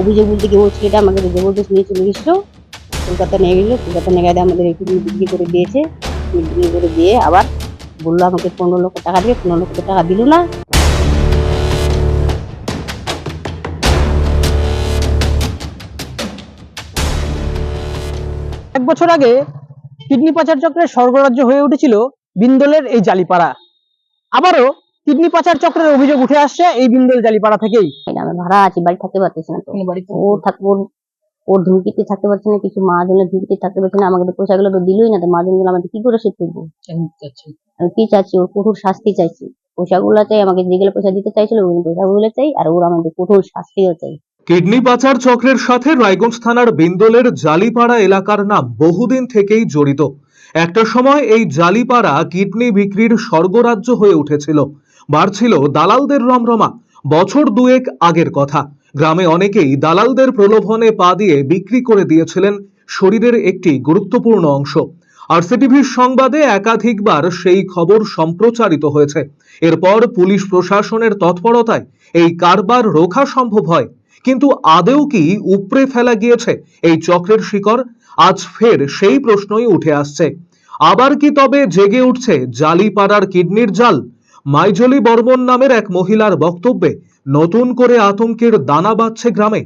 অভিযোগ বলতে কি ও ছেলেটা আমাকে জবরদস্ত নিয়ে চলে গেছিল কলকাতা নিয়ে গেছিল কলকাতা নিয়ে গেলে আমাদের একটু বিক্রি করে দিয়েছে। বিক্রি করে দিয়ে আবার বলল আমাকে পনেরো লক্ষ টাকা দিবে, পনেরো লক্ষ টাকা দিল না। এক বছর আগে কিডনি পাচার চক্রের স্বর্গরাজ্য হয়ে উঠেছিল বিন্দলের এই জালিপাড়া। আবারও কিডনি পাচার চক্রের অভিযোগ উঠে আসছে এই বিন্দল জালিপাড়া থেকেই। আমি ভাড়া আছি বাড়ি থাকতে পারতেছি না তো। ও থাকব ওর ধুমকিতে থাকতে পারছে না কিছু মাহাজনের ধুমকিতে থাকতে পারছে না আমাকে তো পয়সাগুলো তো দিলই না তো মাহাজনগুলো আমাদের কি করে শোধ করব? আমি কি চাচ্ছি? ওর কঠোর শাস্তি চাইছি। পয়সাগুলো চাই আমাকে যেগুলো পয়সা দিতে চাইছিল ওই পয়সাগুলো চাই আর ওর আমাদের কঠোর শাস্তিও চাই। কিডনি পাচার চক্রের সাথে রায়গঞ্জ থানার বিন্দলের জালিপাড়া এলাকার নাম বহুদিন থেকেই জড়িত। একটা সময় এই জালিপাড়া কিডনি বিক্রির স্বর্গরাজ্য হয়ে উঠেছিল। বাড়ছিল দালালদের রমরমা। বছর দুয়েক আগের কথা। গ্রামে অনেকেই দালালদের প্রলোভনে পা দিয়ে বিক্রি করে দিয়েছিলেন শরীরের একটি গুরুত্বপূর্ণ অংশ। আরসিটিভির সংবাদে একাধিকবার সেই খবর সম্প্রচারিত হয়েছে। এরপর পুলিশ প্রশাসনের তৎপরতায় এই কারবার রোখা সম্ভব হয়। কিন্তু আদেও কি উপড়ে ফেলা গিয়েছে এই চক্রের শিকড়? আজ ফের সেই প্রশ্নই উঠে আসছে। আবার কি তবে জেগে উঠছে জালিপাড়ার কিডনির জাল? মাইজলি বর্মন নামের এক মহিলার বক্তব্যে নতুন করে আতঙ্কের দানা বাঁধছে গ্রামে।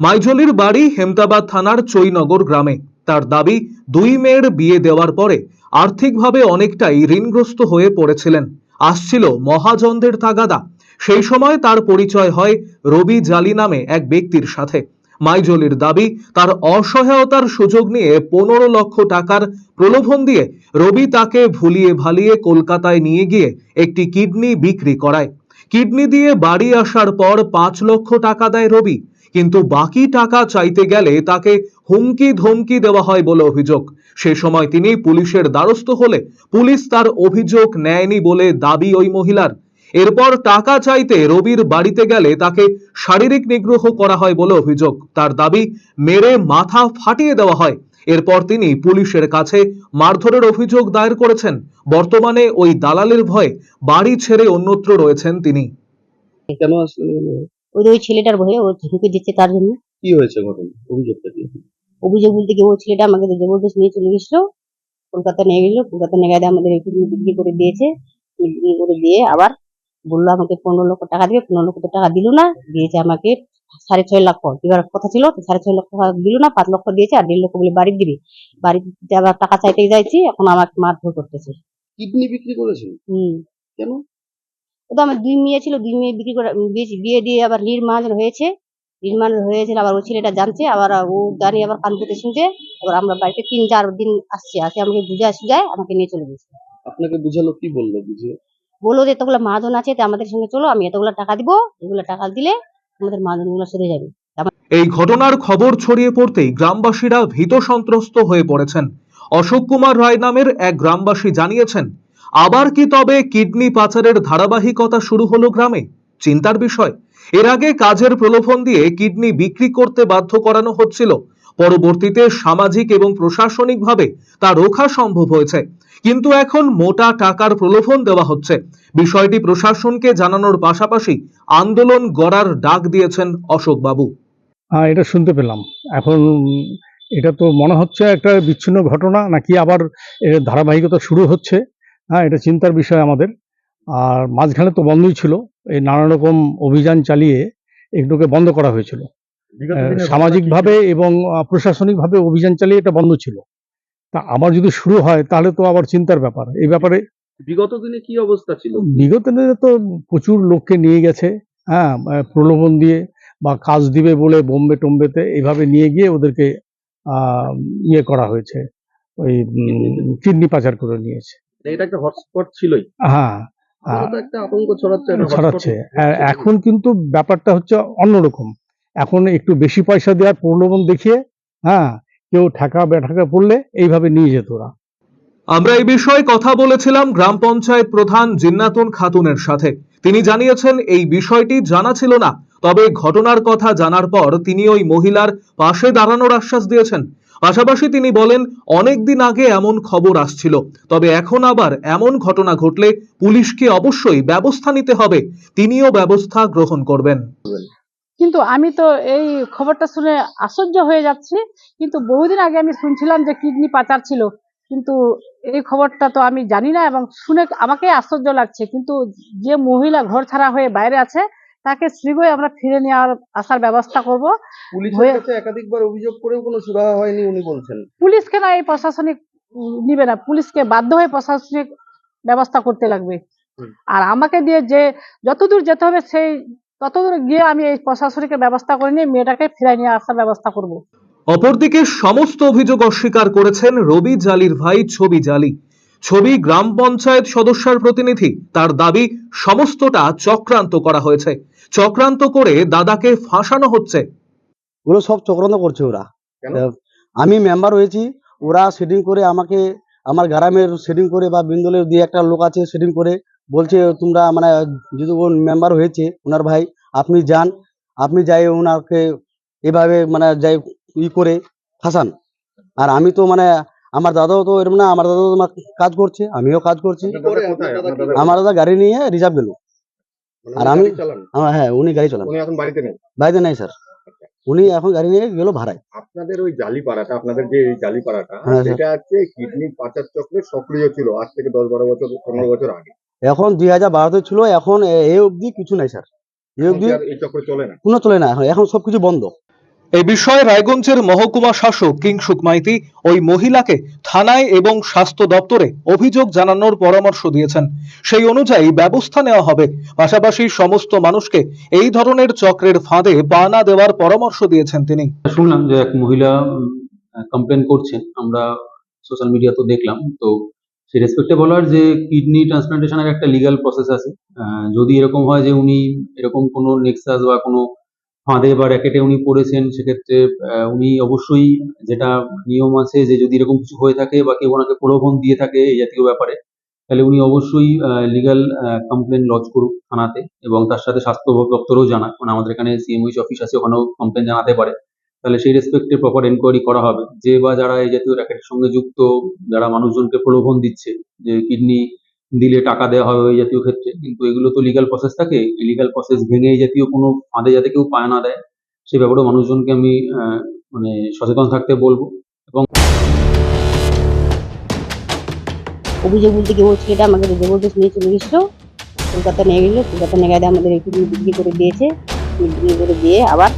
মাইজলির বাড়ি হেমতাবাদ থানার চৈনগর গ্রামে। তার দাবি, দুই মেয়ের বিয়ে দেওয়ার পরে আর্থিকভাবে অনেকটাই ঋণগ্রস্ত হয়ে পড়েছিলেন। আসছিল মহাজনদের তাগাদা। সেই সময় তার পরিচয় হয় রবি জালি নামে এক ব্যক্তির সাথে। মাইজলির দাবি, তার অসহায়তার সুযোগ নিয়ে পনেরো লক্ষ টাকার প্রলোভন দিয়ে রবি তাকে ভুলিয়ে ভালিয়ে কলকাতায় নিয়ে গিয়ে একটি কিডনি বিক্রি করায়। কিডনি দিয়ে বাড়ি আসার পর পাঁচ লক্ষ টাকা দেয় রবি, কিন্তু বাকি টাকা চাইতে গেলে তাকে হুমকি ধমকি দেওয়া হয় বলে অভিযোগ। সে সময় তিনি পুলিশের দ্বারস্থ হলে পুলিশ তার অভিযোগ নেয়নি বলে দাবি ওই মহিলার। এরপর টাকা চাইতে রবির বাড়িতে গেলে তাকে শারীরিক নিগ্রহ করা হয় বলে অভিযোগ। তার দাবি মেরে মাথা ফাটিয়ে দেওয়া হয়। এরপর তিনি পুলিশের কাছে মারধরের অভিযোগ দায়ের করেছেন। বর্তমানে ওই দালালের ভয়ে বাড়ি ছেড়ে অন্যত্র রয়েছেন তিনি। কেন আসলেন ওই ওই ছেলেটার ভয়ে ও ঝুঁকি দিচ্ছে তার জন্য। কি হয়েছে ঘটনা? অভিযোগটা কি? অভিযোগ বলতে কি ও ছেলেটা আমাকে জবরদস্ত নিয়ে চলে গেছিল। কলকাতা নিয়ে গেছিল। কলকাতা নিয়ে গেলে আমাদের একটু বিক্রি করে দিয়েছে। বিক্রি করে দিয়ে আবার বলল আমাকে পনেরো লক্ষ টাকা দিবে পনেরো লক্ষ টাকা দিল না। দিয়েছে আমাকে সাড়ে ছয় লক্ষ। এবার কথা ছিল সাড়ে ছয় লক্ষ টাকা দিল না পাঁচ লক্ষ দিয়েছে আর দেড় লক্ষ বলে বাড়ি দিবি। বাড়িতে আবার টাকা চাইতে যাইছি এখন আমাকে মারধর করতেছে। কিডনি বিক্রি করেছেন? হম। কেন? ও তো আমার দুই মেয়ে ছিল দুই মেয়ে বিক্রি করে বিয়ে- দিয়ে আবার নির্মাণ হয়েছে। নির্মাণ হয়েছিল আবার ওই ছেলেটা জানছে আবার ও জানি আবার কানপুতে শুনছে। আবার আমরা বাড়িতে তিন চার দিন আসছি আসে আমাকে বুঝায় সুঝায় আমাকে নিয়ে চলে গেছে। আপনাকে বুঝালো কি বলল বুঝে বলল যে এতগুলো মহাজন আছে আমাদের সঙ্গে চলো, আমি এতগুলো টাকা দিব, এগুলো টাকা দিলে আমাদের মহাজনগুলো সেরে যাবে। এই ঘটনার খবর ছড়িয়ে পড়তেই গ্রামবাসীরা ভীত সন্ত্রস্ত হয়ে পড়েছেন। অশোক কুমার রায় নামের এক গ্রামবাসী জানিয়েছেন, আবার কি তবে কিডনি পাচারের ধারাবাহিকতা শুরু হলো গ্রামে? চিন্তার বিষয়। এর আগে কাজের প্রলোভন দিয়ে কিডনি বিক্রি করতে বাধ্য করানো হচ্ছিল। পরবর্তীতে সামাজিক এবং প্রশাসনিকভাবে তা রোখা সম্ভব হয়েছে। কিন্তু এখন মোটা টাকার প্রলোভন দেওয়া হচ্ছে। বিষয়টি প্রশাসনকে জানানোর পাশাপাশি আন্দোলন গড়ার ডাক দিয়েছেন অশোক বাবু হ্যাঁ এটা শুনতে পেলাম। এখন এটা তো মনে হচ্ছে একটা বিচ্ছিন্ন ঘটনা, নাকি আবার এর ধারাবাহিকতা শুরু হচ্ছে? হ্যাঁ এটা চিন্তার বিষয় আমাদের। আর মাঝখানে তো বন্ধই ছিল। এই নানা রকম অভিযান চালিয়ে এগুলোকে বন্ধ করা হয়েছিল। সামাজিকভাবে এবং প্রশাসনিকভাবে অভিযান চালিয়ে এটা বন্ধ ছিল। তা আবার যদি শুরু হয় তাহলে তো আবার চিন্তার ব্যাপার। এই ব্যাপারে বিগত দিনে কি অবস্থা ছিল? বিগত দিনে তো প্রচুর লোককে নিয়ে গেছে হ্যাঁ প্রলোভন দিয়ে বা কাজ দিবে বলে বোম্বে টোম্বেতে এইভাবে নিয়ে গিয়ে ওদেরকে আহ, ইয়ে করা হয়েছে। ওই কিডনি পাচার করে নিয়েছে। এটা একটা হটস্পট ছিলই। হ্যাঁ হ্যাঁ, একটা আতঙ্ক ছড়াচ্ছে এখন কিন্তু ব্যাপারটা হচ্ছে অন্যরকম। এখন একটু বেশি পয়সা দেওয়ার প্রলোভন দেখিয়ে হ্যাঁ কেউ ঠেকা বেঠাকা পড়লে এইভাবে নিয়ে যেত ওরা। আমরা এই বিষয়ে কথা বলেছিলাম গ্রাম পঞ্চায়েত প্রধান জিন্নাতুন খাতুনের সাথে। তিনি জানিয়েছেন, এই বিষয়টি জানা ছিল না, তবে ঘটনার কথা জানার পর তিনি ওই মহিলার পাশে দাঁড়ানোর আশ্বাস দিয়েছেন। পাশাপাশি তিনি বলেন, অনেক দিন আগে এমন খবর আসছিল, তবে এখন আবার এমন ঘটনা ঘটলে পুলিশকে অবশ্যই ব্যবস্থা নিতে হবে। তিনিও ব্যবস্থা গ্রহণ করবেন। কিন্তু আমি তো এই খবরটা শুনে আশ্চর্য হয়ে যাচ্ছি। কিন্তু বহুদিন আগে আমি শুনছিলাম যে কিডনি পাচার ছিল। কিন্তু এই খবরটা তো আমি জানি না এবং শুনে আমাকে আশ্চর্য লাগছে। কিন্তু যে মহিলা ঘর ছাড়া হয়ে বাইরে আছে তাকে শীঘ্রই আমরা ফিরে নেওয়ার আসার ব্যবস্থা করব। পুলিশের কাছে একাধিকবার অভিযোগ করেও কোনো সুরাহা হয়নি উনি বলছেন। পুলিশকে না এই প্রশাসনিক নিবে না। পুলিশকে বাধ্য হয়ে প্রশাসনিক ব্যবস্থা করতে লাগবে। আর আমাকে দিয়ে যে যতদূর যেতে হবে সেই ততদূর গিয়ে আমি এই প্রশাসনিক ব্যবস্থা করে নিয়ে মেয়েটাকে ফিরাই নিয়ে আসার ব্যবস্থা করব। অপরদিকে সমস্ত অভিযোগ অস্বীকার করেছেন রবি জালির ভাই ছবি জালি। ছবি গ্রাম পঞ্চায়েত সদস্যের প্রতিনিধি। তার দাবি সমস্তটা চক্রান্ত করা হয়েছে। চক্রান্ত করে দাদাকে ফাঁসানো হচ্ছে। ওগুলো সব চক্রান্ত করছে ওরা। আমি মেম্বার হয়েছি। ওরা সেটিং করে আমাকে আমার গ্রামের সেটিং করে বা বিন্দলের দিয়ে একটা লোক আছে সেটিং করে বলছে তোমরা মানে যদি ও মেম্বার হয়েছে ওনার ভাই আপনি যান আপনি যাই ওনাকে এভাবে মানে যাই ই করে ফাঁসান। আর আমি তো মানে আমার দাদাও তো এরকম না আমার দাদাও তোমার কাজ করছে আমিও কাজ করছি। আমার দাদা গাড়ি নিয়ে রিজার্ভ গেল। মানে আর আমি- হ্যাঁ উনি গাড়ি চালান। এখন বাড়িতে নেই? বাড়িতে নাই স্যার। উনি এখন গাড়ি নিয়ে গেল ভাড়ায়। আপনাদের ওই জালিপাড়াটা আপনাদের যে এই জালিপাড়াটা হ্যাঁ, স্যার। হচ্ছে কিডনি পাচার চক্রে সক্রিয় ছিল আজ থেকে দশ বারো বছর পনেরো বছর আগে। এখন দুই হাজার বারোতে ছিল এখন এ- এই অবধি কিছু নাই স্যার। এখন অবধি কি আর এই চক্র চলে না? কোনো চলে না এখন এখন সবকিছু বন্ধ। এ বিষয়ে রায়গঞ্জের মহকুমা শাসক কিংসুক মাইতি ওই মহিলাকে থানায় এবং স্বাস্থ্য দপ্তরে অভিযোগ জানানোর পরামর্শ দিয়েছেন। সেই অনুযায়ী ব্যবস্থা নেওয়া হবে। পাশাপাশি সমস্ত মানুষকে এই ধরনের চক্রের ফাঁদে পা না দেওয়ার পরামর্শ দিয়েছেন তিনি। শুনলাম যে এক মহিলা কমপ্লেন করছেন আমরা সোশ্যাল মিডিয়া তো দেখলাম তো সেই রেসপেক্টে বলার যে কিডনি ট্রান্সপ্লান্টেশনের একটা লিগ্যাল প্রসেস আছে যদি এরকম হয় যে উনি এরকম কোনো নেক্সাস বা কোনো ফাঁদে বা র্যাকেটে উনি পড়েছেন, সেক্ষেত্রে উনি অবশ্যই যেটা নিয়ম আছে যে যদি এরকম কিছু হয়ে থাকে বা কেউ ওনাকে প্রলোভন দিয়ে থাকে এই জাতীয় ব্যাপারে, তাহলে উনি অবশ্যই লিগ্যাল কমপ্লেন লজ করুক থানাতে এবং তার সাথে স্বাস্থ্য দপ্তরেও জানাক। মানে আমাদের এখানে সিএমইচ অফিস আছে, ওখানেও কমপ্লেন জানাতে পারে। তাহলে সেই রেসপেক্টে প্রপার এনকোয়ারি করা হবে। যে বা যারা এই জাতীয় র্যাকেটের সঙ্গে যুক্ত, যারা মানুষজনকে প্রলোভন দিচ্ছে, যে কিডনি দিলে টাকা দেওয়া হবে ওই জাতীয় ক্ষেত্রে, কিন্তু এগুলো তো লিগ্যাল প্রসেস থাকে। এই লিগ্যাল প্রসেস ভেঙে এই জাতীয় কোনো ফাঁদে যাতে কেউ পায় না দেয়, সে ব্যাপারেও মানুষজনকে আমি মানে সচেতন থাকতে বলব। এবং অভিযোগ বলতে কি ও এটা? আমাকে জবরদস্ত নিয়ে চলে গেছিল কলকাতা নিয়ে গেলো। কলকাতা নিয়ে গেলে আমাদের একটু বিক্রি করে দিয়েছে। বিক্রি করে দিয়ে আবার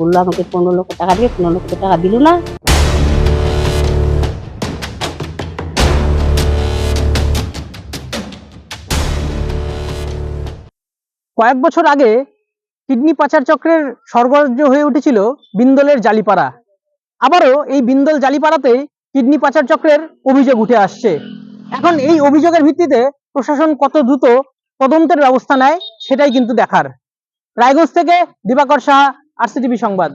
বলল আমাকে পনেরো লক্ষ টাকা দিবে, পনেরো লক্ষ টাকা দিল না। কয়েক বছর আগে কিডনি পাচার চক্রের স্বর্গরাজ্য হয়ে উঠেছিল বিন্দলের জালিপাড়া। আবারও এই বিন্দল জালিপাড়াতে কিডনি পাচার চক্রের অভিযোগ উঠে আসছে। এখন এই অভিযোগের ভিত্তিতে প্রশাসন কত দ্রুত তদন্তের ব্যবস্থা নেয় সেটাই কিন্তু দেখার। রায়গঞ্জ থেকে দিবাকর সাহা আরসিটিভি সংবাদ।